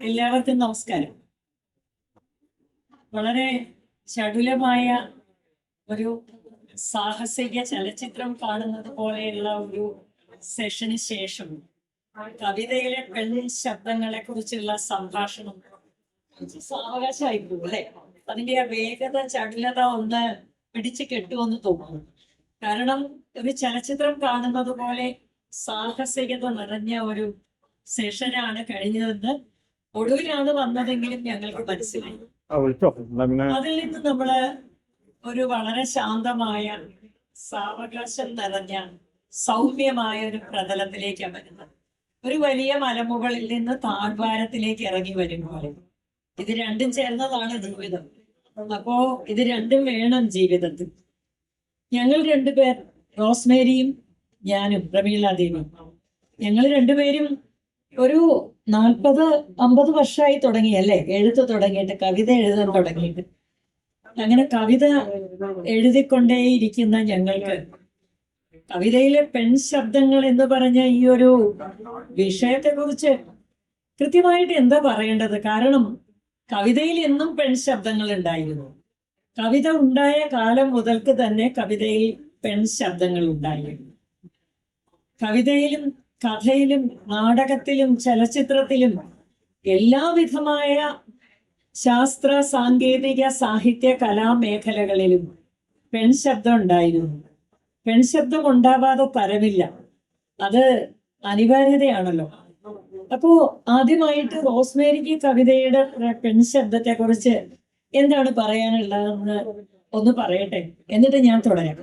എല്ലാവർക്കും നമസ്കാരം. വളരെ ചടുലമായ ഒരു സാഹസിക ചലച്ചിത്രം കാണുന്നത് പോലെയുള്ള ഒരു സെഷന് ശേഷം കവിതയിലെ പെൺ ശബ്ദങ്ങളെ കുറിച്ചുള്ള സംഭാഷണം. സാവകാശമായിരുന്നു അല്ലെ? അതിന്റെ ആ വേഗത ചടുലത ഒന്ന് പിടിച്ചു കെട്ടുമെന്ന് തോന്നുന്നു. കാരണം ഒരു ചലച്ചിത്രം കാണുന്നത് പോലെ സാഹസികത നിറഞ്ഞ ഒരു സെഷനാണ് കഴിഞ്ഞതെന്ന് ഒടുവിലാണ് വന്നതെങ്കിലും ഞങ്ങൾക്ക് മനസ്സിലായി. അതിൽ നിന്ന് നമ്മൾ ഒരു വളരെ ശാന്തമായ സാവകാശം നിറഞ്ഞ സൗമ്യമായ ഒരു പ്രതലത്തിലേക്കാണ് വരുന്നത് ഒരു വലിയ മലമുകളിൽ നിന്ന് താഴ്വാരത്തിലേക്ക് ഇറങ്ങി വരുമ്പോൾ ഇത് രണ്ടും ചേർന്നതാണ് ജീവിതം. അപ്പോ ഇത് രണ്ടും വേണം ജീവിതത്തിൽ. ഞങ്ങൾ രണ്ടുപേർ റോസ്മേരിയും ഞാനും പ്രമീള ദേവിയും ഞങ്ങൾ രണ്ടുപേരും ഒരു നാൽപ്പത് അമ്പത് വർഷമായി തുടങ്ങി അല്ലേ? എഴുത്ത് തുടങ്ങിയിട്ട് കവിത എഴുതാൻ തുടങ്ങിയിട്ട്. അങ്ങനെ കവിത എഴുതിക്കൊണ്ടേയിരിക്കുന്ന ഞങ്ങൾക്ക് കവിതയിലെ പെൺ ശബ്ദങ്ങൾ എന്ന് പറഞ്ഞ ഈ ഒരു വിഷയത്തെ കുറിച്ച് കൃത്യമായിട്ട് എന്താ പറയേണ്ടത്? കാരണം കവിതയിൽ എന്നും പെൺ ശബ്ദങ്ങൾ ഉണ്ടായിരുന്നു. കവിത ഉണ്ടായ കാലം മുതൽക്ക് തന്നെ കവിതയിൽ പെൺ ശബ്ദങ്ങൾ ഉണ്ടായിരുന്നു. കവിതയിലും കഥയിലും നാടകത്തിലും ചലച്ചിത്രത്തിലും എല്ലാവിധമായ ശാസ്ത്ര സാങ്കേതിക സാഹിത്യ കലാമേഖലകളിലും പെൺശബ്ദം ഉണ്ടായിരുന്നു. പെൺശബ്ദം ഉണ്ടാവാതെ തരമില്ല അത് അനിവാര്യതയാണല്ലോ. അപ്പോ ആദ്യമായിട്ട് റോസ്മേരിക്ക് കവിതയുടെ പെൺശബ്ദത്തെ കുറിച്ച് എന്താണ് പറയാനുള്ളതെന്ന് ഒന്ന് പറയട്ടെ? എന്നിട്ട് ഞാൻ തുടരാം.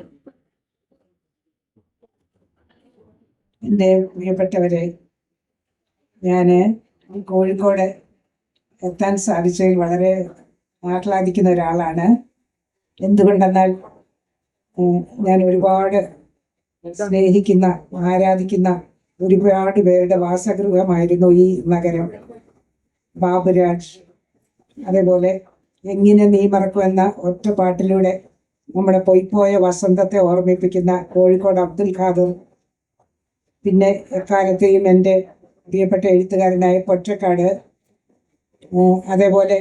എന്റെ പ്രിയപ്പെട്ടവരെ ഞാൻ കോഴിക്കോട് എത്താൻ സാധിച്ചതിൽ വളരെ ആഹ്ലാദിക്കുന്ന ഒരാളാണ്. എന്തുകൊണ്ടെന്നാൽ ഞാൻ ഒരുപാട് സ്നേഹിക്കുന്ന ആരാധിക്കുന്ന ഒരുപാട് പേരുടെ വാസഗൃഹമായിരുന്നു ഈ നഗരം. ബാബുരാജ് അതേപോലെ എങ്ങനെ നീ മറക്കുമെന്ന ഒറ്റ പാട്ടിലൂടെ നമ്മുടെ പൊയ്പോയ വസന്തത്തെ ഓർമ്മിപ്പിക്കുന്ന കോഴിക്കോട് അബ്ദുൽ ഖാദർ പിന്നെ എക്കാലത്തെയും എന്റെ പ്രിയപ്പെട്ട എഴുത്തുകാരനായ പൊറ്റക്കാട് അതേപോലെ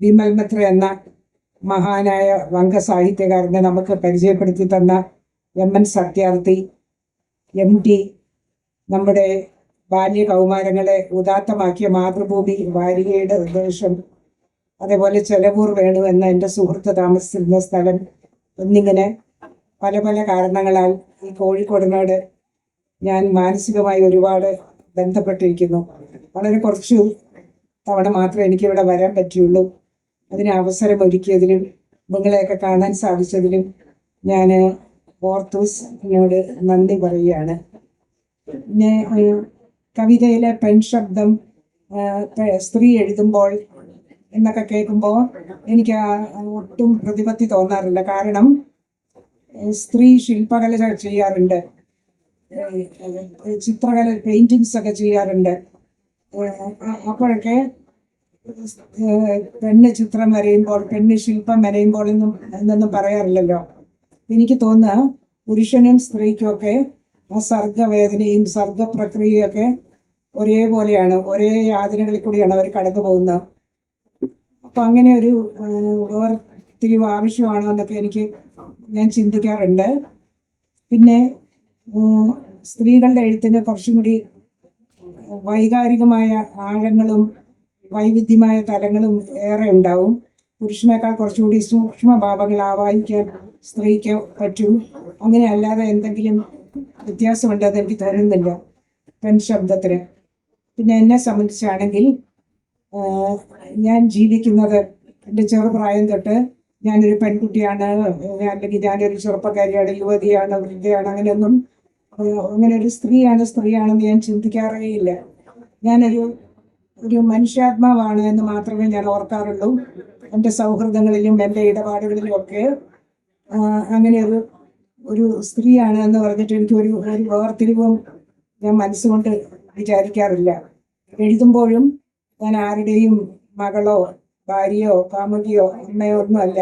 വിമൽ മിത്ര എന്ന മഹാനായ വംഗ സാഹിത്യകാരനെ നമുക്ക് പരിചയപ്പെടുത്തി തന്ന M N Satyarthi M T നമ്മുടെ ബാല്യ കൗമാരങ്ങളെ ഉദാത്തമാക്കിയ മാതൃഭൂമി വാരികയുടെ ഉദ്ദേശം അതേപോലെ ചെലവൂർ വേണു എന്ന എന്റെ സുഹൃത്ത് താമസിച്ചിരുന്ന സ്ഥലം എന്നിങ്ങനെ പല പല കാരണങ്ങളാൽ ഈ കോഴിക്കോടിനോട് ഞാൻ മാനസികമായി ഒരുപാട് ബന്ധപ്പെട്ടിരിക്കുന്നു. വളരെ കുറച്ച് തവണ മാത്രമേ എനിക്കിവിടെ വരാൻ പറ്റിയുള്ളൂ. അതിന് അവസരം ഒരുക്കിയതിലും നിങ്ങളെയൊക്കെ കാണാൻ സാധിച്ചതിലും ഞാൻ ഓർത്തൂസിനോട് നന്ദി പറയുകയാണ്. പിന്നെ കവിതയിലെ പെൺശബ്ദം ശബ്ദം സ്ത്രീ എഴുതുമ്പോൾ എന്നൊക്കെ കേൾക്കുമ്പോൾ എനിക്ക് ഒട്ടും പ്രതിപത്തി തോന്നാറില്ല. കാരണം സ്ത്രീ ശില്പകല ചെയ്യാറുണ്ട്. ചിത്രകല പെയിന്റിങ്സ് ഒക്കെ ചെയ്യാറുണ്ട്. അപ്പോഴൊക്കെ പെണ്ണ് ചിത്രം വരയുമ്പോൾ പെണ്ണ് ശില്പം വരയുമ്പോൾ എന്നും എന്നൊന്നും പറയാറില്ലല്ലോ. എനിക്ക് തോന്നുക പുരുഷനും സ്ത്രീക്കും ഒക്കെ ആ സർഗവേദനയും സർഗപ്രക്രിയയൊക്കെ ഒരേപോലെയാണ് ഒരേ യാതനകളിൽ കൂടിയാണ് അവർ കടന്നു പോകുന്നത് അപ്പൊ അങ്ങനെ ഒരു വേർതിരിവ് ആവശ്യമാണോ എന്നൊക്കെ എനിക്ക് ഞാൻ ചിന്തിക്കാറുണ്ട്. പിന്നെ സ്ത്രീകളുടെ എഴുത്തിന് കുറച്ചും കൂടി വൈകാരികമായ ആഴങ്ങളും വൈവിധ്യമായ തലങ്ങളും ഏറെ ഉണ്ടാവും. പുരുഷനേക്കാൾ കുറച്ചുകൂടി സൂക്ഷ്മ ഭാവങ്ങൾ ആവാഹിക്കാൻ സ്ത്രീക്ക് പറ്റും. അങ്ങനെ അല്ലാതെ എന്തെങ്കിലും അത് എനിക്ക് തരുന്നില്ല പെൺ ശബ്ദത്തിന്. പിന്നെ എന്നെ സംബന്ധിച്ചാണെങ്കിൽ ഞാൻ ജീവിക്കുന്നത് എന്റെ ചെറുപ്രായം തൊട്ട് ഞാനൊരു പെൺകുട്ടിയാണ്. അല്ലെങ്കിൽ ഞാനൊരു ചെറുപ്പക്കാരിയാണ് യുവതിയാണ് വൃദ്ധയാണ് അങ്ങനെയൊന്നും അങ്ങനെ ഒരു സ്ത്രീയാണ് സ്ത്രീയാണെന്ന് ഞാൻ ചിന്തിക്കാറേ ഇല്ല ഞാനൊരു ഒരു മനുഷ്യാത്മാവാണ് എന്ന് മാത്രമേ ഞാൻ ഓർക്കാറുള്ളൂ. എന്റെ സൗഹൃദങ്ങളിലും എന്റെ ഇടപാടുകളിലും ഒക്കെ അങ്ങനെ ഒരു ഒരു സ്ത്രീയാണ് എന്ന് പറഞ്ഞിട്ട് എനിക്ക് ഒരു ഒരു വേർതിരിവും ഞാൻ മനസ്സുകൊണ്ട് വിചാരിക്കാറില്ല. എഴുതുമ്പോഴും ഞാൻ ആരുടെയും മകളോ ഭാര്യയോ കാമുകിയോ അമ്മയോ ഒന്നുമല്ല.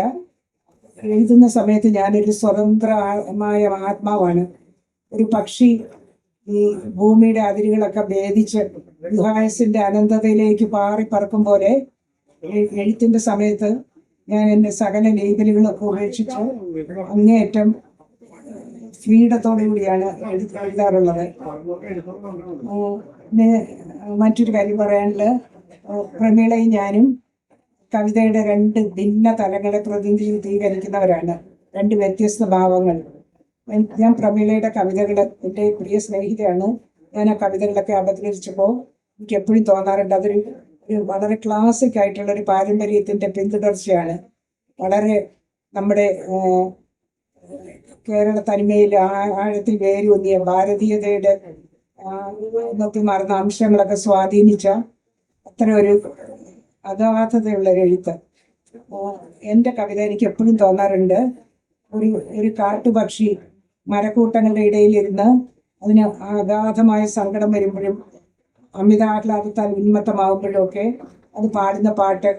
എഴുതുന്ന സമയത്ത് ഞാനൊരു സ്വതന്ത്രമായ ആത്മാവാണ്. ഒരു പക്ഷി ഈ ഭൂമിയുടെ അതിരുകളൊക്കെ ഭേദിച്ച് ഗുഹായസിന്റെ അനന്തതയിലേക്ക് പാറി പറക്കും പോലെ എഴുത്തിന്റെ സമയത്ത് ഞാൻ എന്റെ സകല ലേബലുകളൊക്കെ ഉപേക്ഷിച്ച് അങ്ങേയറ്റം ഫ്രീഡത്തോടു കൂടിയാണ് എഴുതി എഴുതാറുള്ളത്. പിന്നെ മറ്റൊരു കാര്യം പറയാനുള്ളത്. ആ, പ്രമീളയും ഞാനും കവിതയുടെ രണ്ട് ഭിന്ന തലങ്ങളെ പ്രതിനിധീകരിക്കുന്നവരാണ്. രണ്ട് വ്യത്യസ്ത ഭാവങ്ങൾ. ഞാൻ പ്രമീളയുടെ കവിതകൾ എന്റെ പ്രിയ സ്നേഹിതയാണ്. ഞാൻ ആ കവിതകളൊക്കെ അവതരിച്ചപ്പോൾ എനിക്ക് എപ്പോഴും തോന്നാറുണ്ട്. അതൊരു ഒരു വളരെ ക്ലാസിക് ആയിട്ടുള്ള ഒരു പാരമ്പര്യത്തിന്റെ പിന്തുടർച്ചയാണ്. വളരെ നമ്മുടെ കേരള തനിമയിൽ ആഴത്തിൽ വേരൂന്നിയ ഭാരതീയതയുടെ നോക്കി മാറുന്ന അംശങ്ങളൊക്കെ സ്വാധീനിച്ച അത്ര ഒരു അഗാധതയുള്ള ഒരു എഴുത്ത്. എന്റെ കവിത എനിക്ക് എപ്പോഴും തോന്നാറുണ്ട്. ഒരു ഒരു കാട്ടുപക്ഷി മരക്കൂട്ടങ്ങളുടെ ഇടയിലിരുന്ന് അതിന് അഗാധമായ സങ്കടം വരുമ്പോഴും അമിതാഹ്ലാദത്താൽ ഉന്മത്തമാകുമ്പോഴും ഒക്കെ അത് പാടുന്ന പാട്ട്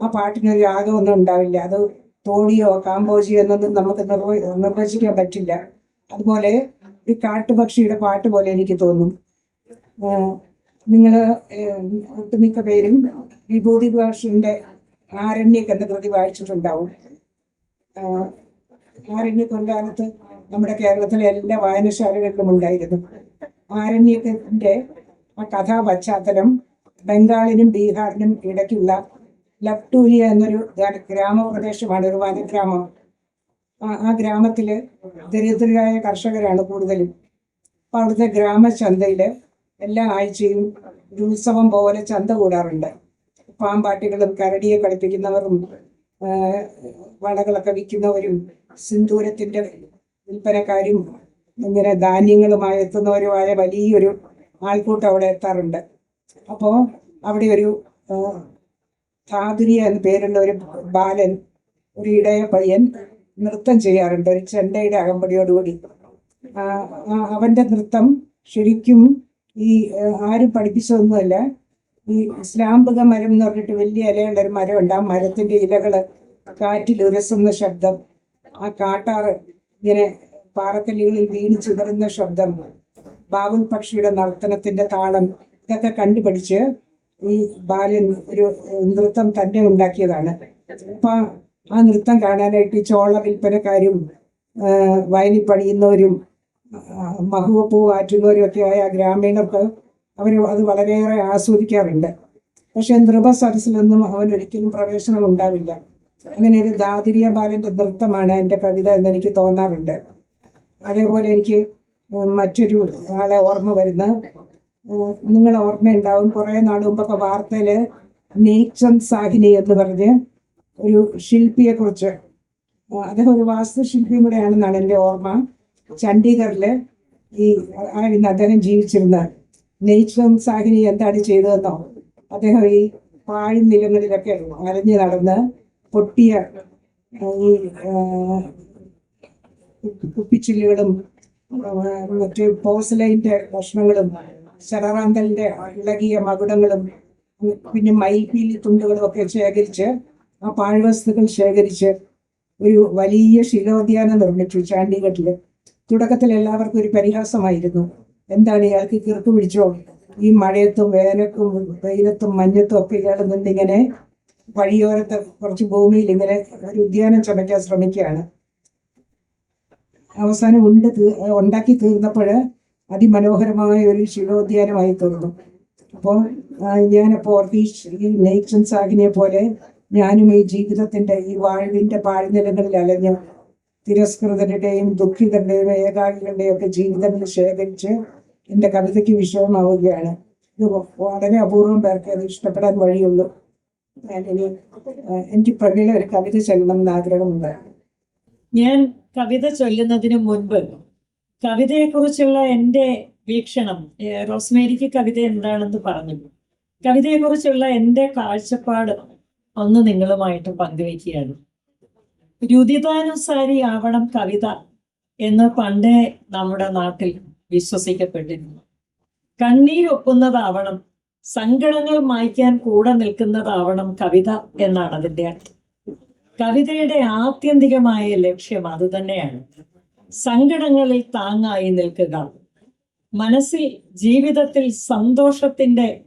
ആ പാട്ടിനൊരു രാഗമൊന്നും ഉണ്ടാവില്ല. അത് തോണിയോ കാമ്പോജിയോ എന്നൊന്നും നമുക്ക് നിർവ നിർവചിക്കാൻ പറ്റില്ല. അതുപോലെ ഒരു കാട്ടുപക്ഷിയുടെ പാട്ട് പോലെ എനിക്ക് തോന്നും. നിങ്ങൾ ഒട്ടുമിക്ക പേരും വിഭൂതി ഭാഷന്റെ ആരണ്യക്ക് എന്ന കൃതി വായിച്ചിട്ടുണ്ടാവും. ആരണ്യക്കൊണ്ടാലത്ത് നമ്മുടെ കേരളത്തിലെ എല്ലാ വായനശാലകളിലും ഉണ്ടായിരുന്നു. ആരണ്യത്തിന്റെ ആ കഥാ പശ്ചാത്തലം ബംഗാളിനും ബീഹാറിനും ഇടയ്ക്കുള്ള ലപ്ടൂലിയ എന്നൊരു ഗ്രാ- ഗ്രാമപ്രദേശമാണ് ഒരു വനഗ്രാമം. ആ- ഗ്രാമത്തിൽ ദരിദ്രരായ കർഷകരാണ് കൂടുതലും. അപ്പൊ അവിടുത്തെ ഗ്രാമചന്തയിൽ എല്ലാ ആഴ്ചയും ഒരു ഉത്സവം പോലെ ചന്ത കൂടാറുണ്ട്. പാമ്പാട്ടികളും കരടിയെ കളിപ്പിക്കുന്നവരും വളകളൊക്കെ വിൽക്കുന്നവരും സിന്ദൂരത്തിന്റെ വിൽപ്പനക്കാരും ഇങ്ങനെ ധാന്യങ്ങളുമായി എത്തുന്നവരുമായ വലിയൊരു ആൾക്കൂട്ടം അവിടെ എത്താറുണ്ട്. അപ്പോൾ അവിടെ ഒരു ആ, ധാതുരിയ എന്ന പേരുള്ള ഒരു ബാലൻ ഒരു ഇടയ പയ്യൻ നൃത്തം ചെയ്യാറുണ്ട്. ഒരു ചെണ്ടയുടെ അകമ്പടിയോടുകൂടി. അവന്റെ നൃത്തം ശരിക്കും ഈ ആരും പഠിപ്പിച്ചതൊന്നുമല്ല. ഈ സ്ലാമ്പുക മരം എന്ന് പറഞ്ഞിട്ട് വലിയ ഇലയുള്ള ഒരു മരമുണ്ട്. ആ മരത്തിന്റെ ഇലകൾ കാറ്റിൽ ഉരസുന്ന ശബ്ദം ആ കാട്ടാറ് ഇങ്ങനെ പാറക്കല്ലുകളിൽ വീണ് ചിതറുന്ന ശബ്ദം ബാബുൽ പക്ഷിയുടെ നർത്തനത്തിന്റെ താളം ഇതൊക്കെ കണ്ടുപഠിച്ച് ഈ ബാലൻ ഒരു നൃത്തം തന്നെ ഉണ്ടാക്കിയതാണ്. അപ്പൊ ആ നൃത്തം കാണാനായിട്ട് ചോള വിൽപ്പനക്കാരും വയലിൽ പണിയുന്നവരും മഹുവപ്പൂ ആറ്റുന്നവരും ഒക്കെ ആയ ഗ്രാമീണർക്ക് അവർ അത് വളരെയേറെ ആസ്വദിക്കാറുണ്ട്. പക്ഷെ നൃപ സദസ്സിലൊന്നും അവൻ ഒരിക്കലും പ്രവേശനം ഉണ്ടാവില്ല അങ്ങനെ ഒരു ദാതിരിയ ബാലന്റെ നൃത്തമാണ് എന്റെ കവിത എന്ന് എനിക്ക് തോന്നാറുണ്ട്. അതേപോലെ എനിക്ക് മറ്റൊരു ആളെ ഓർമ്മ വരുന്ന. നിങ്ങൾ ഓർമ്മയുണ്ടാവും. കുറേ നാൾ മുമ്പൊക്കെ വാർത്തയിൽ നെയ്ച്ചന്ദ് സാഹിനി എന്ന് പറഞ്ഞ് ഒരു ശില്പിയെ കുറിച്ച് അദ്ദേഹം ഒരു വാസ്തുശില്പിയും കൂടെ ആണെന്നാണ് എന്റെ ഓർമ്മ. ചണ്ഡീഗറിൽ ഈ ആയിരുന്നു അദ്ദേഹം ജീവിച്ചിരുന്ന. നെയ്ച്ചന്ദ് സാഹിനി എന്താണ് ചെയ്തതെന്നോ? അദ്ദേഹം ഈ പാഴ് നിലങ്ങളിലൊക്കെ അലഞ്ഞു നടന്ന് പൊട്ടിയ ഈ കുപ്പിച്ചില്ലുകളും മറ്റ് പോസലൈന്റെ ഭക്ഷണങ്ങളും ശരറാന്തലിന്റെ ഇളകിയ മകുടങ്ങളും പിന്നെ മയിൽപീലി തുണ്ടുകളും ഒക്കെ ശേഖരിച്ച് ആ പാഴ്വസ്തുക്കൾ ശേഖരിച്ച് ഒരു വലിയ ശിലോദ്യാനം നിർമ്മിച്ചു ചാണ്ടിഘട്ടിൽ തുടക്കത്തിൽ എല്ലാവർക്കും ഒരു പരിഹാസമായിരുന്നു. എന്താണ് ഇയാൾക്ക് കിറുക്ക് പിടിച്ചോ? ഈ മഴയത്തും വേനൽക്കും വെയിലത്തും മഞ്ഞത്തും ഒക്കെ ഇയാൾ നിന്നിങ്ങനെ വഴിയോരത്ത് കുറച്ച് ഭൂമിയിൽ ഇങ്ങനെ ഒരു ഉദ്യാനം ചമയ്ക്കാൻ ശ്രമിക്കുകയാണ്. അവസാനം ഉണ്ട് ഉണ്ടാക്കി തീർന്നപ്പോൾ അതിമനോഹരമായ ഒരു ശിലോദ്യാനമായി തീർന്നു. അപ്പോൾ ഞാനപ്പോൾ ഓർത്ത് ഈ നെയ്ച്ചൻ സാഹിനെ പോലെ ഞാനും ഈ ജീവിതത്തിന്റെ ഈ വാഴവിന്റെ പാഴ്നിലങ്ങളിൽ അലഞ്ഞ് തിരസ്കൃതരുടെയും ദുഃഖിതരുടെയും ഏകാകികളുടെയും ഒക്കെ ജീവിതങ്ങൾ ശേഖരിച്ച് എന്റെ കവിതയ്ക്ക് വിഷയമാവുകയാണ്. ഇത് വളരെ അപൂർവം പേർക്ക് അത് ഇഷ്ടപ്പെടാൻ വഴിയുള്ളൂ. എനിക്ക് പ്രവീണ ഒരു കവിത ചൊല്ലണം എന്ന് ആഗ്രഹമുണ്ട് ഞാൻ കവിത ചൊല്ലുന്നതിന് മുൻപ് കവിതയെക്കുറിച്ചുള്ള എന്റെ വീക്ഷണം റോസ്മേരിക്ക് കവിത എന്താണെന്ന് പറഞ്ഞു കവിതയെക്കുറിച്ചുള്ള എന്റെ കാഴ്ചപ്പാട് ഒന്ന് നിങ്ങളുമായിട്ട് പങ്കുവയ്ക്കുകയാണ് രുതിതാനുസാരി ആവണം കവിത എന്ന് പണ്ടേ നമ്മുടെ നാട്ടിൽ വിശ്വസിക്കപ്പെട്ടിരുന്നു. കണ്ണീരൊപ്പുന്നതാവണം സങ്കടങ്ങൾ മായ്ക്കാൻ കൂടെ നിൽക്കുന്നതാവണം കവിത എന്നാണ് അതിന്റെ അർത്ഥം. കവിതയുടെ ആത്യന്തികമായ ലക്ഷ്യം അതുതന്നെയാണ് സങ്കടങ്ങളിൽ താങ്ങായി നിൽക്കുക. മനസ്സിൽ ജീവിതത്തിൽ സന്തോഷത്തിന്റെ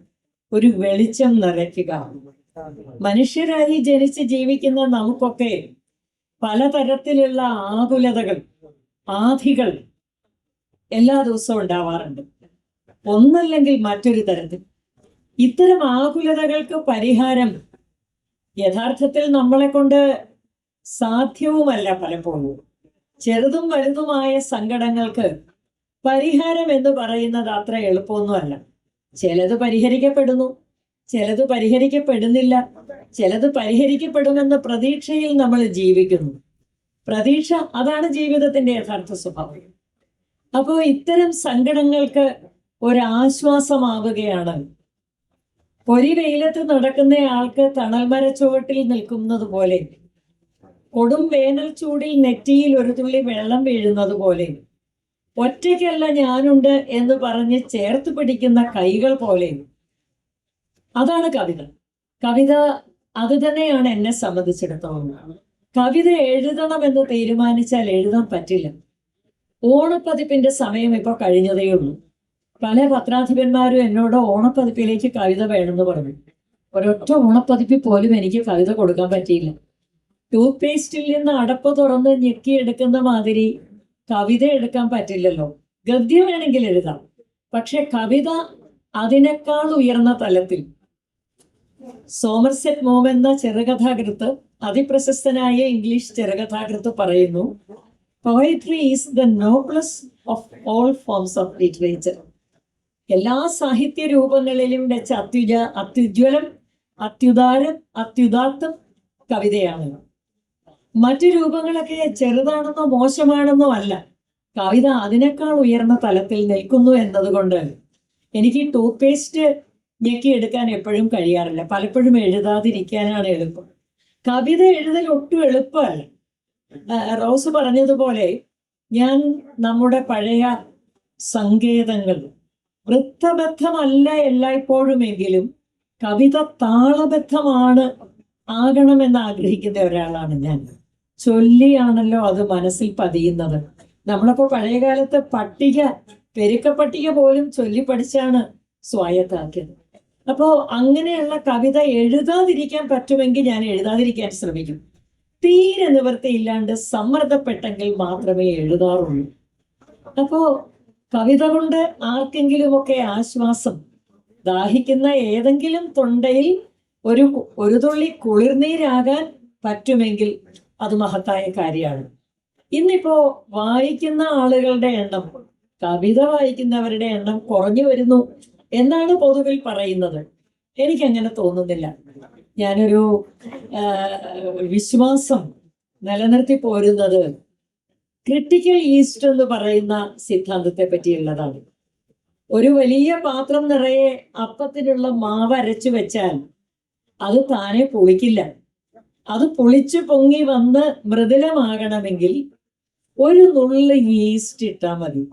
ഒരു വെളിച്ചം നിറയ്ക്കുക. മനുഷ്യരായി ജനിച്ച് ജീവിക്കുന്ന നമുക്കൊക്കെ പലതരത്തിലുള്ള ആകുലതകൾ ആധികൾ എല്ലാ ദിവസവും ഉണ്ടാവാറുണ്ട്. ഒന്നല്ലെങ്കിൽ മറ്റൊരു തരത്തിൽ ഇത്തരം ആകുലതകൾക്ക് പരിഹാരം യഥാർത്ഥത്തിൽ നമ്മളെ കൊണ്ട് സാധ്യവുമല്ല പലപ്പോഴും. ചെറുതും വലുതുമായ സങ്കടങ്ങൾക്ക് പരിഹാരം എന്ന് പറയുന്നത് അത്ര എളുപ്പമൊന്നുമല്ല. ചിലത് പരിഹരിക്കപ്പെടുന്നു ചിലത് പരിഹരിക്കപ്പെടുന്നില്ല ചിലത് പരിഹരിക്കപ്പെടുമെന്ന പ്രതീക്ഷയിൽ നമ്മൾ ജീവിക്കുന്നു. പ്രതീക്ഷ അതാണ് ജീവിതത്തിന്റെ യഥാർത്ഥ സ്വഭാവം. അപ്പോൾ ഇത്തരം സങ്കടങ്ങൾക്ക് ഒരാശ്വാസമാവുകയാണ് പൊരി വെയിലത്ത് നടക്കുന്ന ആൾക്ക് തണൽമര ചുവട്ടിൽ നിൽക്കുന്നത് പോലെ. കൊടും വേനൽ ചൂടിൽ നെറ്റിയിൽ ഒരു തുള്ളി വെള്ളം വീഴുന്നത് പോലെ. ഒറ്റയ്ക്കല്ല ഞാനുണ്ട് എന്ന് പറഞ്ഞ് ചേർത്ത് പിടിക്കുന്ന കൈകൾ പോലെ. അതാണ് കവിത. കവിത അത് തന്നെയാണ് എന്നെ സംബന്ധിച്ചിടത്തോളം. കവിത എഴുതണം എന്ന് തീരുമാനിച്ചാൽ എഴുതാൻ പറ്റില്ല. ഓണപ്പതിപ്പിന്റെ സമയം ഇപ്പൊ കഴിഞ്ഞതേ ഉള്ളൂ പല പത്രാധിപന്മാരും എന്നോട് ഓണപ്പതിപ്പിലേക്ക് കവിത വേണമെന്ന് പറഞ്ഞു. ഒരൊറ്റ ഓണപ്പതിപ്പിൽ പോലും എനിക്ക് കവിത കൊടുക്കാൻ പറ്റിയില്ല. ടൂത്ത് പേസ്റ്റിൽ നിന്ന് അടപ്പ് തുറന്ന് ഞെക്കിയെടുക്കുന്ന മാതിരി കവിത എടുക്കാൻ പറ്റില്ലല്ലോ. ഗദ്യം വേണമെങ്കിൽ എഴുതാം. പക്ഷെ കവിത അതിനേക്കാൾ ഉയർന്ന തലത്തിൽ. സോമർസെറ്റ് മോം എന്ന ചെറുകഥാകൃത്ത് അതിപ്രശസ്തനായ ഇംഗ്ലീഷ് ചെറുകഥാകൃത്ത് പറയുന്നു poetry is the noblest of all forms of literature എല്ലാ സാഹിത്യ രൂപങ്ങളിലും വെച്ച് അത്യുജ അത്യുജ്വലം അത്യുദാരം അത്യുദാത്തം കവിതയാണ്. മറ്റു രൂപങ്ങളൊക്കെ ചെറുതാണെന്നോ മോശമാണെന്നോ അല്ല. കവിത അതിനേക്കാൾ ഉയർന്ന തലത്തിൽ നിൽക്കുന്നു എന്നതുകൊണ്ട് എനിക്ക് ടൂത്ത് പേസ്റ്റ് ഞെക്കിയെടുക്കാൻ എപ്പോഴും കഴിയാറില്ല. പലപ്പോഴും എഴുതാതിരിക്കാനാണ് എളുപ്പം. കവിത എഴുതൽ ഒട്ടും എളുപ്പമല്ല. റോസ് പറഞ്ഞതുപോലെ ഞാൻ നമ്മുടെ പഴയ സങ്കേതങ്ങൾ വൃത്തബദ്ധമല്ല എല്ലായ്പ്പോഴുമെങ്കിലും കവിത താളബദ്ധമാണ് ആകണമെന്ന് ആഗ്രഹിക്കുന്ന ഒരാളാണ് ഞാൻ. ചൊല്ലിയാണല്ലോ അത് മനസ്സിൽ പതിയുന്നത്. നമ്മളപ്പോ പഴയകാലത്ത് പട്ടിക പെരുക്ക പട്ടിക പോലും ചൊല്ലി പഠിച്ചാണ് സ്വായത്താക്കിയത്. അപ്പോ അങ്ങനെയുള്ള കവിത എഴുതാതിരിക്കാൻ പറ്റുമെങ്കിൽ ഞാൻ എഴുതാതിരിക്കാൻ ശ്രമിക്കും. തീരെ നിവൃത്തിയില്ലാണ്ട് സമ്മർദ്ദപ്പെട്ടെങ്കിൽ മാത്രമേ എഴുതാറുള്ളൂ. അപ്പോ കവിത കൊണ്ട് ആർക്കെങ്കിലുമൊക്കെ ആശ്വാസം ദാഹിക്കുന്ന ഏതെങ്കിലും തൊണ്ടയിൽ ഒരു ഒരു തുള്ളി കുളിർനീരാകാൻ പറ്റുമെങ്കിൽ അത് മഹത്തായ കാര്യമാണ്. ഇന്നിപ്പോ വായിക്കുന്ന ആളുകളുടെ എണ്ണം കവിത വായിക്കുന്നവരുടെ എണ്ണം കുറഞ്ഞു വരുന്നു എന്നാണ് പൊതുവിൽ പറയുന്നത്. എനിക്കങ്ങനെ തോന്നുന്നില്ല. ഞാനൊരു വിശ്വാസം നിലനിർത്തി പോരുന്നത് ക്രിട്ടിക്കൽ ഈസ്റ്റ് എന്ന് പറയുന്ന സിദ്ധാന്തത്തെ പറ്റിയുള്ളതാണ്. ഒരു വലിയ പാത്രം നിറയെ അപ്പത്തിനുള്ള മാവ് അരച്ചു വെച്ചാൽ അത് താനെ പൊളിക്കില്ല. അത് പൊളിച്ചു പൊങ്ങി വന്ന് മൃദുലമാകണമെങ്കിൽ ഒരു നുള്ള് ഈസ്റ്റ് ഇട്ടാൽ മതി.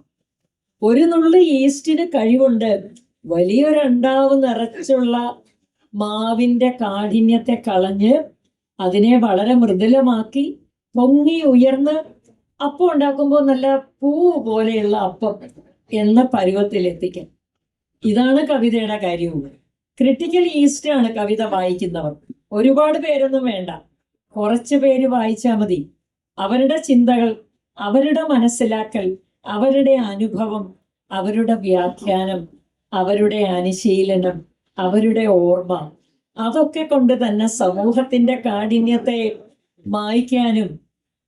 ഒരു നുള്ള് ഈസ്റ്റിന് കഴിവുണ്ട്. വലിയൊരണ്ടാവ് നിറച്ചുള്ള മാവിന്റെ കാഠിന്യത്തെ കളഞ്ഞ് അതിനെ വളരെ മൃദുലമാക്കി പൊങ്ങി ഉയർന്ന് അപ്പം ഉണ്ടാക്കുമ്പോൾ നല്ല പൂ പോലെയുള്ള അപ്പം എന്ന പരുവത്തിലെത്തിക്കാൻ ഇതാണ് കവിതയുടെ കാര്യവും. ക്രിട്ടിക്കൽ ഈസ്റ്റ് ആണ് കവിത വായിക്കുന്നവർ. ഒരുപാട് പേരൊന്നും വേണ്ട. കുറച്ച് പേര് വായിച്ചാൽ മതി. അവരുടെ ചിന്തകൾ അവരുടെ മനസ്സിലാക്കൽ അവരുടെ അനുഭവം അവരുടെ വ്യാഖ്യാനം അവരുടെ അനുശീലനം അവരുടെ ഓർമ്മ അതൊക്കെ കൊണ്ട് തന്നെ സമൂഹത്തിന്റെ കാഠിന്യത്തെ മായ്ക്കാനും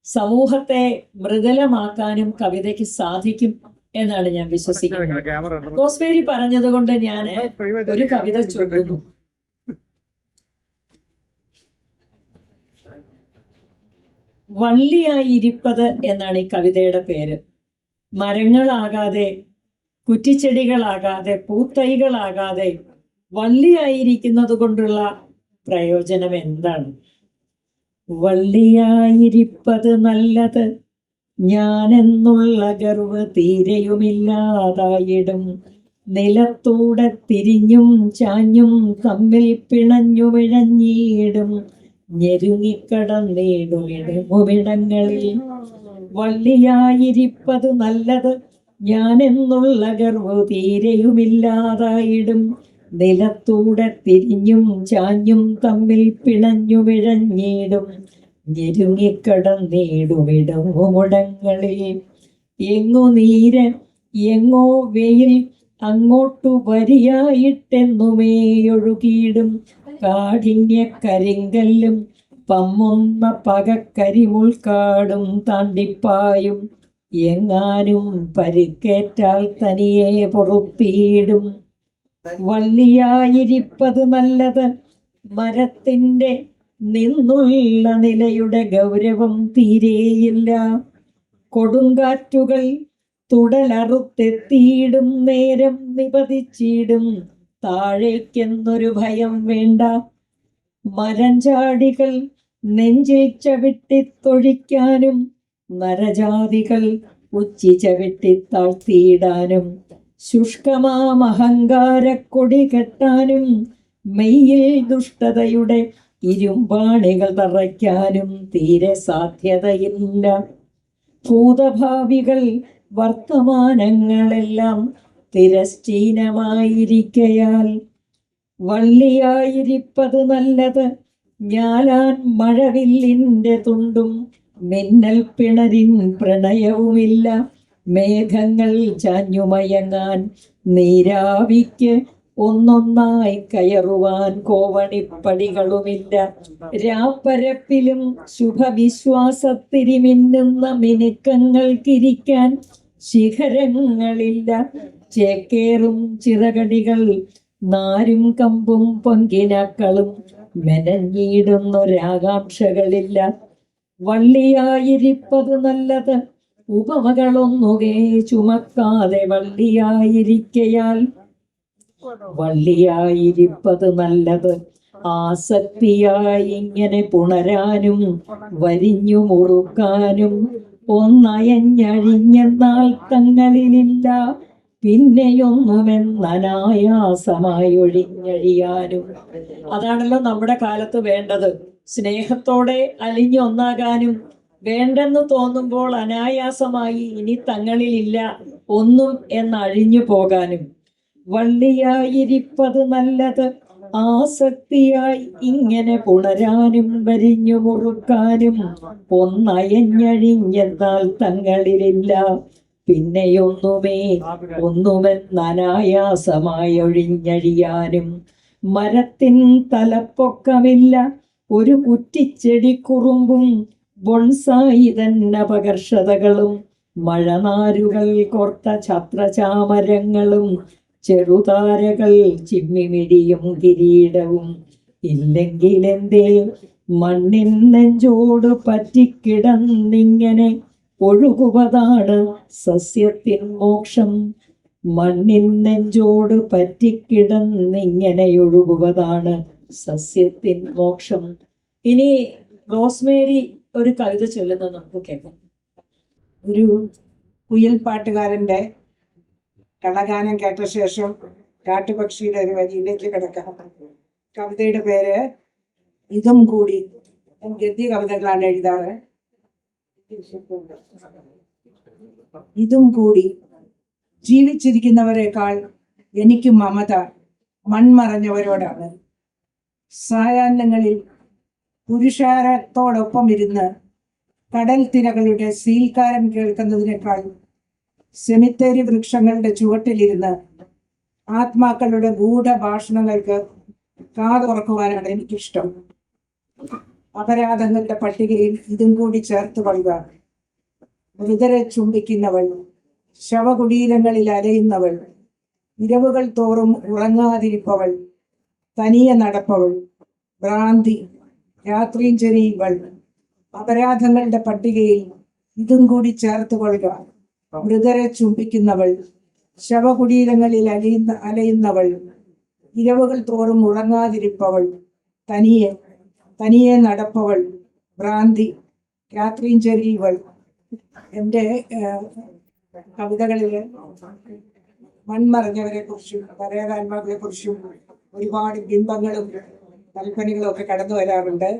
സമൂഹത്തെ മൃദുലമാക്കാനും കവിതയ്ക്ക് സാധിക്കും എന്നാണ് ഞാൻ വിശ്വസിക്കുന്നത്. പറഞ്ഞതുകൊണ്ട് പറഞ്ഞത് കൊണ്ട് ഞാൻ ഒരു കവിത ചൊല്ലുന്നു. വള്ളിയായിരിപ്പത് എന്നാണ് ഈ കവിതയുടെ പേര്. മരങ്ങളാകാതെ കുറ്റിച്ചെടികളാകാതെ പൂത്തൈകളാകാതെ വള്ളിയായിരിക്കുന്നത് കൊണ്ടുള്ള പ്രയോജനം എന്താണ്? വള്ളിയായിരിപ്പത് നല്ലത്. ഞാനെന്നുള്ള ഗർവ് തീരെയുമില്ലാതായിടും. നിലത്തൂടെ തിരിഞ്ഞും ചാഞ്ഞും തമ്മിൽ പിണഞ്ഞു വിഴഞ്ഞിടും ഞെരുങ്ങിക്കടന്നിടുമിടങ്ങളിൽ വള്ളിയായിരിപ്പത് നല്ലത്. ഞാനെന്നുള്ള ഗർവ് തീരെയുമില്ലാതായിടും. നിലത്തൂടെ തിരിഞ്ഞും ചാഞ്ഞും തമ്മിൽ പിണഞ്ഞു വിഴഞ്ഞിടും. ഞെരുങ്ങിക്കടന്നിടുമിടങ്ങുമുടങ്ങളിൽ എങ്ങോ നീര് എങ്ങോ വെയിൽ അങ്ങോട്ടു വരിയായിട്ടെന്നുമേയൊഴുകിയിടും കാഠിന്യ കരിങ്കല്ലും പമ്മുന്ന പകക്കരിമുൾക്കാടും താണ്ടിപ്പായും. എങ്ങാനും പരിക്കേറ്റാൽ തനിയെ പൊറുപ്പിയിടും. വള്ളിയായിരിപ്പത് നല്ലത്. മരത്തിന്റെ നിന്നുള്ള നിലയുടെ ഗൗരവം തീരെയില്ല. കൊടുങ്കാറ്റുകൾ തുടലറുത്തെത്തിയിടും നേരം നിപതിച്ചിടും. താഴേക്കെന്നൊരു ഭയം വേണ്ട. മരഞ്ചാടികൾ നെഞ്ചിൽ ചവിട്ടിത്തൊഴിക്കാനും നരജാതികൾ ഉച്ചി ചവിട്ടി താഴ്ത്തിയിടാനും ശുഷ്കമാം അഹങ്കാരക്കൊടി കെട്ടാനും മെയ്യിൽ ദുഷ്ടതയുടെ ഇരുമ്പാണികൾ തറയ്ക്കാനും തീരെ സാധ്യതയില്ല. ഭൂതഭാവികൾ വർത്തമാനങ്ങളെല്ലാം തിരശ്ചീനമായിരിക്കയാൽ വള്ളിയായിരിപ്പത് നല്ലത്. ഞാലാൻ മഴവില്ലിന്റെ തുണ്ടും മിന്നൽ പിണരിൻ പ്രണയവുമില്ല. മേഘങ്ങൾ ചാഞ്ഞുമയങ്ങാൻ നീരാവിക്ക് ഒന്നൊന്നായി കയറുവാൻ കോവണിപ്പടികളുമില്ല. രാപ്പരപ്പിലും ശുഭവിശ്വാസത്തിരിമിന്നുന്ന മിനുക്കങ്ങൾക്കിരിക്കാൻ ശിഖരങ്ങളില്ല. ചേക്കേറും ചിറകടികൾ നാരും കമ്പും പൊങ്കിനാക്കളും മെനഞ്ഞിടുന്നൊരാകാംക്ഷകളില്ല. വള്ളിയായിരിപ്പത് നല്ലത് ഉപമകളൊന്നുകേ ചുമക്കാതെ വള്ളിയായിരിക്കയാൽ. വള്ളിയായിരിപ്പത് നല്ലത്. ആസക്തിയായി ഇങ്ങനെ പുണരാനും വരിഞ്ഞു മുറുക്കാനും ഒന്നയഞ്ഞഴിഞ്ഞെന്നാൽ തങ്ങളിലില്ല. പിന്നെയൊന്നുമെന്നനായാസമായി ഒഴിഞ്ഞഴിയാനും അതാണല്ലോ നമ്മുടെ കാലത്ത് വേണ്ടത്. സ്നേഹത്തോടെ അലിഞ്ഞൊന്നാകാനും വേണ്ടെന്ന് തോന്നുമ്പോൾ അനായാസമായി ഇനി തങ്ങളിലില്ല ഒന്നും എന്നഴിഞ്ഞു പോകാനും. വള്ളിയായിരിപ്പത് നല്ലത്. ആസക്തിയായി ഇങ്ങനെ പുണരാനും വരിഞ്ഞു മുറുക്കാനും. ഒന്നയഞ്ഞഴിഞ്ഞെന്നാൽ തങ്ങളിലില്ല. പിന്നെയൊന്നുമേ ഒന്നുമെന്നനായാസമായി ഒഴിഞ്ഞഴിയാനും മരത്തിൻ തലപ്പൊക്കമില്ല. ഒരു കുറ്റിച്ചെടിക്കുറുമ്പും ബൊൺസായി തന്നെ പകർഷതകളും മഴനാരുകൾ കോർത്ത ഛത്രചാമരങ്ങളും ചെറുതാരകൾ ചിമ്മിമിടിയും കിരീടവും. ഇല്ലെങ്കിലെന്തേ മണ്ണിൻ നെഞ്ചോട് പറ്റിക്കിടന്നിങ്ങനെ ഒഴുകുവതാണ് സസ്യത്തിൻ മോക്ഷം. മണ്ണിൻ നെഞ്ചോട് പറ്റിക്കിടന്നിങ്ങനെ ഒഴുകുവതാണ് സസ്യത്തിൻ മോക്ഷം. ഇനി റോസ്മേരി ഒരു കവിത ചൊല്ലുന്നത് നമുക്ക് കേൾക്കാം. ഒരു കുയിൽ പാട്ടുകാരന്റെ കളഗാനം കേട്ട ശേഷം കാട്ടുപക്ഷിയുടെ ഒരു വരിയിലേക്ക് കിടക്കാം. കവിതയുടെ പേര് ഇതും കൂടി ഗദ്യ കവിതകളാണ് എഴുതാറ്. ഇതും കൂടി ജീവിച്ചിരിക്കുന്നവരെക്കാൾ എനിക്ക് മമത മൺമറഞ്ഞവരോടാണ്. സായാഹ്നങ്ങളിൽ പുരുഷാരത്തോടൊപ്പം ഇരുന്ന് കടൽ തിരകളുടെ സീൽക്കാരം കേൾക്കുന്നതിനേക്കാൾ സെമിത്തേരി വൃക്ഷങ്ങളുടെ ചുവട്ടിലിരുന്ന് ആത്മാക്കളുടെ ഗൂഢഭാഷണങ്ങൾക്ക് കാതുറക്കുവാനാണ് എനിക്കിഷ്ടം. അപരാധങ്ങളുടെ പട്ടികയിൽ ഇതും കൂടി ചേർത്ത് കൊള്ളുക മൃതരെ ചുംബിക്കുന്നവൾ ശവകുടീരങ്ങളിൽ അലയുന്നവൾ ഇരവുകൾ തോറും ഉറങ്ങാതിരിപ്പവൾ തനിയെ നടപ്പവൾ ഭ്രാന്തി രാത്രിയും ചെറിയും ചെറിയവൾ അപരാധങ്ങളുടെ പട്ടികയിൽ ഇതും കൂടി ചേർത്ത് കൊള്ളുക. മൃതരെ ചുംബിക്കുന്നവൾ ശവകുടീരങ്ങളിൽ അലയുന്ന അലയുന്നവൾ ഇരവുകൾ തോറും ഉറങ്ങാതിരിപ്പവൾ തനിയെ തനിയെ നടപ്പവൾ ഭ്രാന്തി രാത്രിയും ചെറിയവൾ. എന്റെ കവിതകളിൽ മൺമറഞ്ഞവരെ കുറിച്ചും പരേതാത്മാക്കളെ കുറിച്ചും ഒരുപാട് ബിംബങ്ങളും കൽപ്പനകളും ഒക്കെ കടന്നു വരാറുണ്ട്.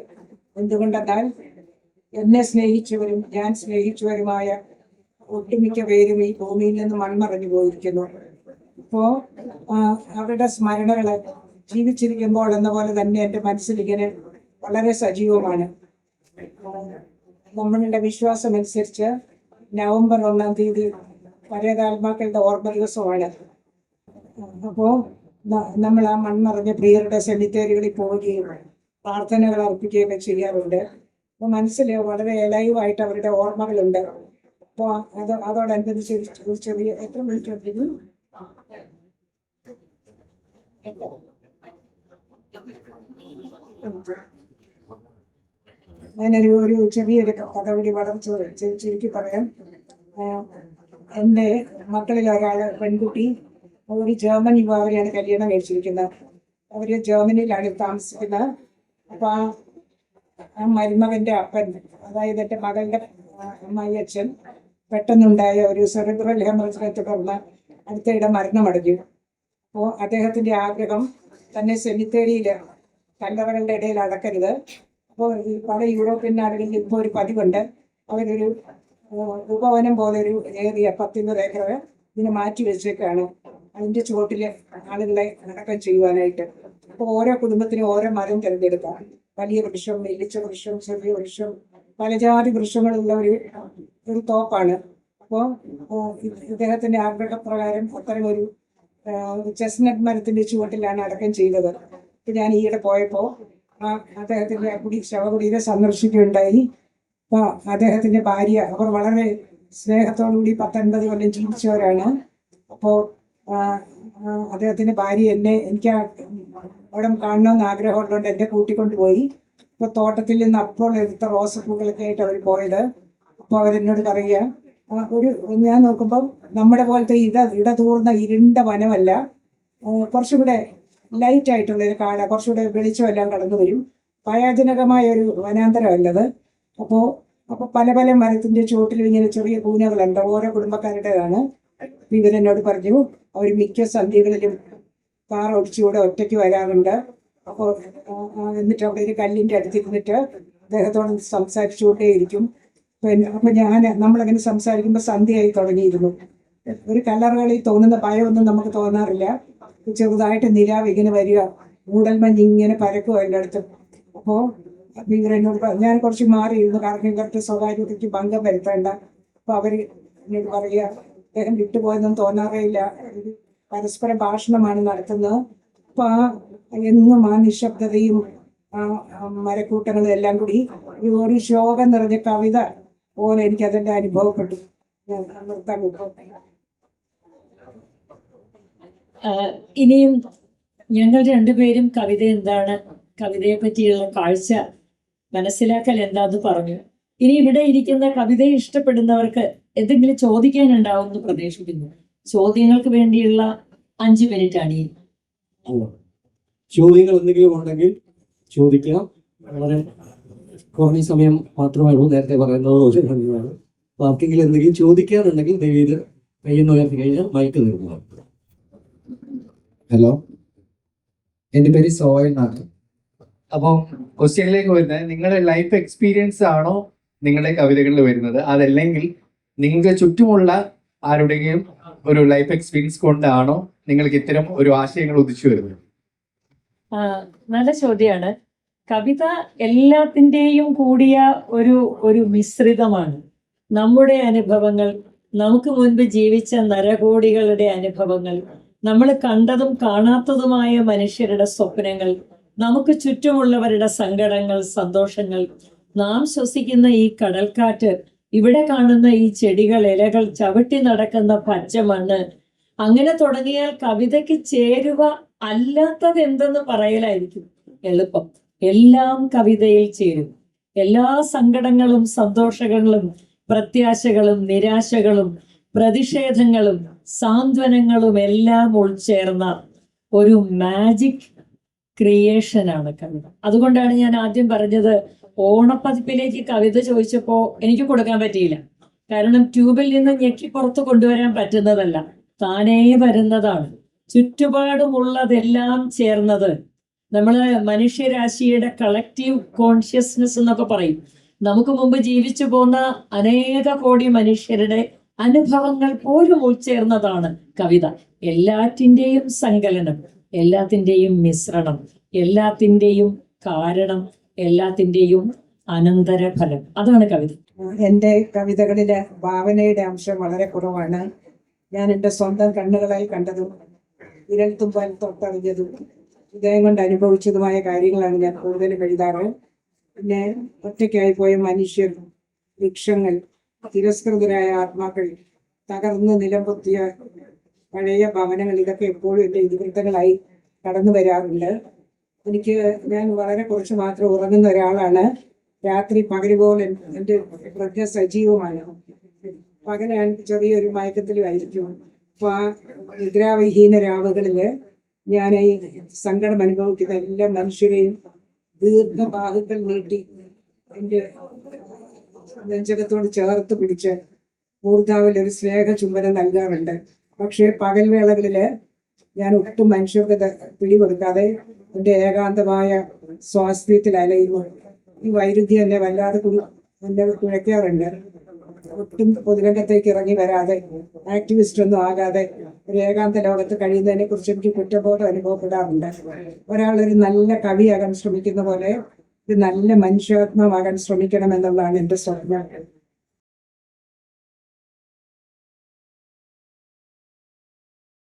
എന്തുകൊണ്ടെന്നാൽ എന്നെ സ്നേഹിച്ചവരും ഞാൻ സ്നേഹിച്ചവരുമായ ഒട്ടുമിക്ക പേരും ഈ ഭൂമിയിൽ നിന്ന് മൺമറഞ്ഞു പോയിരിക്കുന്നു. ഇപ്പോ അവരുടെ സ്മരണകൾ ജീവിച്ചിരിക്കുമ്പോൾ എന്ന പോലെ തന്നെ എന്റെ മനസ്സിൽ ഇങ്ങനെ വളരെ സജീവമാണ്. നമ്മളുടെ വിശ്വാസം അനുസരിച്ച് നവംബർ ഒന്നാം തീയതി പരേതാത്മാക്കളുടെ ഓർമ്മ ദിവസമാണ്. അപ്പോൾ നമ്മൾ ആ മൺമറഞ്ഞ പ്രിയരുടെ സെമിത്തേരികളിൽ പോവുകയും പ്രാർത്ഥനകൾ അർപ്പിക്കുകയും ഒക്കെ ചെയ്യാറുണ്ട്. അപ്പോൾ മനസ്സിൽ വളരെ ലൈവായിട്ട് അവരുടെ ഓർമ്മകളുണ്ട്. അപ്പോൾ അത് അതോടനുബന്ധിച്ച് ചെറിയ എത്ര മിനിറ്റ് ഞാനൊരു ഒരു ചെറിയൊരു കഥ കൂടി വളർച്ച ചുരുക്കി പറയാം. എന്റെ മക്കളിൽ ഒരാൾ പെൺകുട്ടി. ഒരു ജർമ്മൻ യുവാവിനെയാണ് കല്യാണം കഴിച്ചിരിക്കുന്നത്. അവർ ജർമ്മനിയിലാണ് താമസിക്കുന്നത്. അപ്പം ആ ആ മരുമകന്റെ അപ്പൻ അതായത് എന്റെ മകളുടെ അമ്മയച്ഛൻ പെട്ടെന്നുണ്ടായ ഒരു സെറിബ്രൽ ഹെമറേജിനെ തുടർന്ന് അടുത്തയിടെ മരണമടഞ്ഞു. അപ്പോൾ അദ്ദേഹത്തിന്റെ ആഗ്രഹം തന്നെ സെമിത്തേരിയിൽ കല്ലറകളുടെ ഇടയിൽ അടക്കരുത്. അപ്പോൾ പല യൂറോപ്യൻ നാടുകളിൽ ഇപ്പോൾ ഒരു പതിവുണ്ട്. അവരൊരു ഉപവനം പോലെ ഒരു ഏരിയ പത്തിരുപത് ഏക്കർ ഇതിനെ മാറ്റി വെച്ചേക്കാണ്. അതിന്റെ ചുവട്ടിൽ ആളുകളെ അടക്കം ചെയ്യുവാനായിട്ട്. അപ്പോൾ ഓരോ കുടുംബത്തിനും ഓരോ മരം തിരഞ്ഞെടുക്കാം. വലിയ വൃക്ഷം വലിച്ച വൃക്ഷം ചെറിയ വൃക്ഷം പലജാതി വൃക്ഷങ്ങളുള്ള ഒരു ഒരു തോപ്പാണ്. അപ്പോൾ ഇദ്ദേഹത്തിന്റെ ആഗ്രഹപ്രകാരം അത്തരം ഒരു ചെസ്നട്ട് മരത്തിന്റെ ചുവട്ടിലാണ് അടക്കം ചെയ്തത്. ഞാൻ ഈയിടെ പോയപ്പോൾ ആ അദ്ദേഹത്തിന്റെ കുടി ശവകുടീരെ സന്ദർശിക്കുകയുണ്ടായി. അപ്പോൾ അദ്ദേഹത്തിന്റെ ഭാര്യ അവർ വളരെ സ്നേഹത്തോടുകൂടി പത്തൊൻപത് കൊല്ലം ജീവിച്ചവരാണ്. അപ്പോ അദ്ദേഹത്തിന്റെ ഭാര്യ എന്നെ എനിക്ക് അവിടെ കാണണമെന്ന് ആഗ്രഹമുള്ളതുകൊണ്ട് എന്നെ കൂട്ടിക്കൊണ്ടുപോയി. ഇപ്പോൾ തോട്ടത്തിൽ നിന്ന് അപ്പോൾ എടുത്ത റോസപ്പൂക്കളൊക്കെ ആയിട്ട് അവർ പോയത്. അപ്പോൾ അവരെന്നോട് പറയുക ഒരു ഞാൻ നോക്കുമ്പം നമ്മുടെ പോലത്തെ ഇട ഇടതൂർന്ന ഇരുണ്ട വനമല്ല. കുറച്ചുകൂടെ ലൈറ്റ് ആയിട്ടുള്ള ഒരു കാല കുറച്ചുകൂടെ വെളിച്ചമെല്ലാം കടന്നു വരും. ഭയാജനകമായ ഒരു വനാന്തരമല്ലത്. അപ്പോൾ അപ്പോൾ പല പല മരത്തിന്റെ ചുവട്ടിലും ഇങ്ങനെ ചെറിയ കൂനകളുണ്ട് ഓരോ കുടുംബക്കാരുടേതാണ്. ഇവരെന്നോട് പറഞ്ഞു അവർ മിക്ക സന്ധ്യകളിലും കാർ ഓടിച്ചുകൂടെ ഒറ്റയ്ക്ക് വരാറുണ്ട്. അപ്പോൾ എന്നിട്ട് അവിടെ ഒരു കല്ലിന്റെ അടുത്തിരുന്നിട്ട് അദ്ദേഹത്തോട് സംസാരിച്ചുകൊണ്ടേയിരിക്കും. പിന്നെ അപ്പം ഞാൻ നമ്മളങ്ങനെ സംസാരിക്കുമ്പോൾ സന്ധ്യയായി തുടങ്ങിയിരുന്നു. ഒരു കല്ലറുകളിൽ തോന്നുന്ന ഭയമൊന്നും നമുക്ക് തോന്നാറില്ല. ചെറുതായിട്ട് നിലാവ് ഇങ്ങനെ വരിക മൂടൽമഞ്ഞ് ഇങ്ങനെ പരക്കുക അടുത്ത്. അപ്പോൾ ഭീകര എന്നോട് ഞാൻ കുറച്ച് മാറിയിരുന്നു. കാരണം ഇവർക്ക് സ്വകാര്യതയ്ക്ക് ഭംഗം വരുത്തേണ്ട. അപ്പോൾ അവർ എന്നോട് പറയുക അദ്ദേഹം വിട്ടുപോയെന്നും തോന്നാറേയില്ല. പരസ്പര ഭാഷണമാണ് നടത്തുന്നത്. അപ്പൊ ആ എന്നും ആ നിശബ്ദതയും ആ മരക്കൂട്ടങ്ങളും എല്ലാം കൂടി ഈ ഒരു ശോകം നിറഞ്ഞ കവിത പോലെ എനിക്ക് അതിന്റെ അനുഭവപ്പെട്ടു. നിർത്താൻ ഇനിയും ഞങ്ങൾ രണ്ടുപേരും കവിത എന്താണ് കവിതയെ പറ്റിയുള്ള കാഴ്ച മനസ്സിലാക്കൽ എന്താന്ന് പറഞ്ഞു. ഇനി ഇവിടെ ഇരിക്കുന്ന കവിതയെ ഇഷ്ടപ്പെടുന്നവർക്ക് എന്തെങ്കിലും ചോദിക്കാനുണ്ടാവും എന്ന് പ്രതീക്ഷിക്കുന്നു ചോദ്യങ്ങൾക്ക് വേണ്ടിയുള്ള അഞ്ച് മിനിറ്റ് ആണ് ചോദ്യങ്ങൾ എന്തെങ്കിലും ഉണ്ടെങ്കിൽ ചോദിക്കാം. വളരെ കുറഞ്ഞ സമയം മാത്രമായിരുന്നു നേരത്തെ പറയുന്നത് പോലെ തന്നെയാണ് ആർക്കെങ്കിലും എന്തെങ്കിലും ചോദിക്കാനുണ്ടെങ്കിൽ ദൈവീത് കയ്യിൽ ഉയർത്തി കഴിഞ്ഞാൽ മയക്ക് നിർമ്മാണം ഹലോ എന്റെ പേര് സോയൽ എന്നാണ്. അപ്പം ക്വസ്റ്റ്യനിലേക്ക് വരുന്നത് നിങ്ങളുടെ ലൈഫ് എക്സ്പീരിയൻസ് ആണോ നിങ്ങളുടെ കവിതകളിൽ വരുന്നത്? അതല്ലെങ്കിൽ നിങ്ങൾക്ക് ചുറ്റുമുള്ള ആരുടെയും ഒരു ലൈഫ് എക്സ്പീരിയൻസ് കൊണ്ടാണോ നിങ്ങൾക്ക് ഇത്തരം ഒരു ആശയങ്ങൾ ഉദിച്ചു വരുന്നത്? നല്ല ചോദ്യമാണ് കവിത എല്ലാത്തിന്റെയും കൂടിയ ഒരു ഒരു മിശ്രിതമാണ്. നമ്മുടെ അനുഭവങ്ങൾ നമുക്ക് മുൻപ് ജീവിച്ച നരകോടികളുടെ അനുഭവങ്ങൾ നമ്മൾ കണ്ടതും കാണാത്തതുമായ മനുഷ്യരുടെ സ്വപ്നങ്ങൾ നമുക്ക് ചുറ്റുമുള്ളവരുടെ സങ്കടങ്ങൾ സന്തോഷങ്ങൾ നാം ശ്വസിക്കുന്ന ഈ കടൽക്കാറ്റ് ഇവിടെ കാണുന്ന ഈ ചെടികൾ ഇലകൾ ചവിട്ടി നടക്കുന്ന പച്ചമണ്ണ്. അങ്ങനെ തുടങ്ങിയാൽ കവിതയ്ക്ക് ചേരുവ അല്ലാത്തത് എന്തെന്ന് പറയലായിരിക്കും. എളുപ്പം. എല്ലാം കവിതയിൽ ചേരും. എല്ലാ സങ്കടങ്ങളും സന്തോഷങ്ങളും പ്രത്യാശകളും നിരാശകളും പ്രതിഷേധങ്ങളും സാന്ത്വനങ്ങളും എല്ലാം ഉൾച്ചേർന്ന ഒരു മാജിക് ക്രിയേഷനാണ് കവിത. അതുകൊണ്ടാണ് ഞാൻ ആദ്യം പറഞ്ഞത് ഓണപ്പതിപ്പിലേക്ക് കവിത ചോദിച്ചപ്പോൾ എനിക്ക് കൊടുക്കാൻ പറ്റിയില്ല. കാരണം ട്യൂബിൽ നിന്ന് ഞെക്കി പുറത്ത് കൊണ്ടുവരാൻ പറ്റുന്നതല്ല. താനേ വരുന്നതാണ്. ചുറ്റുപാടുമുള്ളതെല്ലാം ചേർന്നത് നമ്മൾ മനുഷ്യരാശിയുടെ കളക്റ്റീവ് കോൺഷ്യസ്നെസ് എന്നൊക്കെ പറയും. നമുക്ക് മുമ്പ് ജീവിച്ചു പോന്ന അനേക കോടി മനുഷ്യരുടെ അനുഭവങ്ങൾ പോലും ഉൾച്ചേർന്നതാണ് കവിത. എല്ലാറ്റിന്റെയും സങ്കലനം എല്ലാത്തിന്റെയും മിശ്രണം എല്ലാത്തിന്റെയും കാരണം എല്ലാത്തിന്റെയും അനന്തരഫലം. അതാണ് കവിത. എന്റെ കവിതകളിലെ ഭാവനയുടെ അംശം വളരെ കുറവാണ്. ഞാൻ എന്റെ സ്വന്തം കണ്ണുകളായി കണ്ടതും വിരൽ തുമ്പാൻ തൊട്ടറിഞ്ഞതും ഹൃദയം കൊണ്ട് അനുഭവിച്ചതുമായ കാര്യങ്ങളാണ് ഞാൻ കൂടുതലും എഴുതാറ്. പിന്നെ ഒറ്റയ്ക്കായി പോയ മനുഷ്യർ വൃക്ഷങ്ങൾ തിരസ്കൃതരായ ആത്മാക്കൾ തകർന്ന് നിലംപൊത്തിയ പഴയ ഭവനങ്ങൾ ഇതൊക്കെ എപ്പോഴും എന്റെ ഇതിവൃത്തങ്ങളായി കടന്നു വരാറുണ്ട് എനിക്ക് ഞാൻ വളരെ കുറച്ച് മാത്രം ഉറങ്ങുന്ന ഒരാളാണ്. രാത്രി പകൽ പോലെ എന്റെ പ്രജ്ഞ സജീവമാണ്. പകലാണ് ചെറിയൊരു മയക്കത്തിലുമായിരിക്കും. അപ്പൊ ആ നിദ്രാവിഹീന രാവുകളിൽ ഞാൻ ഈ സങ്കടം അനുഭവിക്കുന്ന എല്ലാ മനുഷ്യരെയും ദീർഘബാഹുക്കൾ നീട്ടി എന്റെ നെഞ്ചകത്തോട് ചേർത്ത് പിടിച്ച് മൂർധാവിൽ ഒരു സ്നേഹ ചുംബനം നൽകാറുണ്ട്. പക്ഷേ പകൽ വേളകളിൽ ഞാൻ ഒട്ടും മനുഷ്യർക്ക് പിടികൊടുക്കാതെ എന്റെ ഏകാന്തമായ സ്വാസ്ഥ്യത്തിൽ അലയുമ്പോൾ ഈ വൈരുദ്ധ്യം എന്നെ വല്ലാതെ കുഴി എന്നെ കുഴയ്ക്കാറുണ്ട് ഒട്ടും പൊതുരംഗത്തേക്ക് ഇറങ്ങി വരാതെ ആക്ടിവിസ്റ്റ് ഒന്നും ആകാതെ ഒരു ഏകാന്ത ലോകത്ത് കഴിയുന്നതിനെ കുറിച്ച് എനിക്ക് കുറ്റബോധം അനുഭവപ്പെടാറുണ്ട്. ഒരാൾ ഒരു നല്ല കവിയാകാൻ ശ്രമിക്കുന്ന പോലെ ഒരു നല്ല മനുഷ്യാത്മാവാകാൻ ശ്രമിക്കണം എന്നുള്ളതാണ് എന്റെ സ്വപ്നം.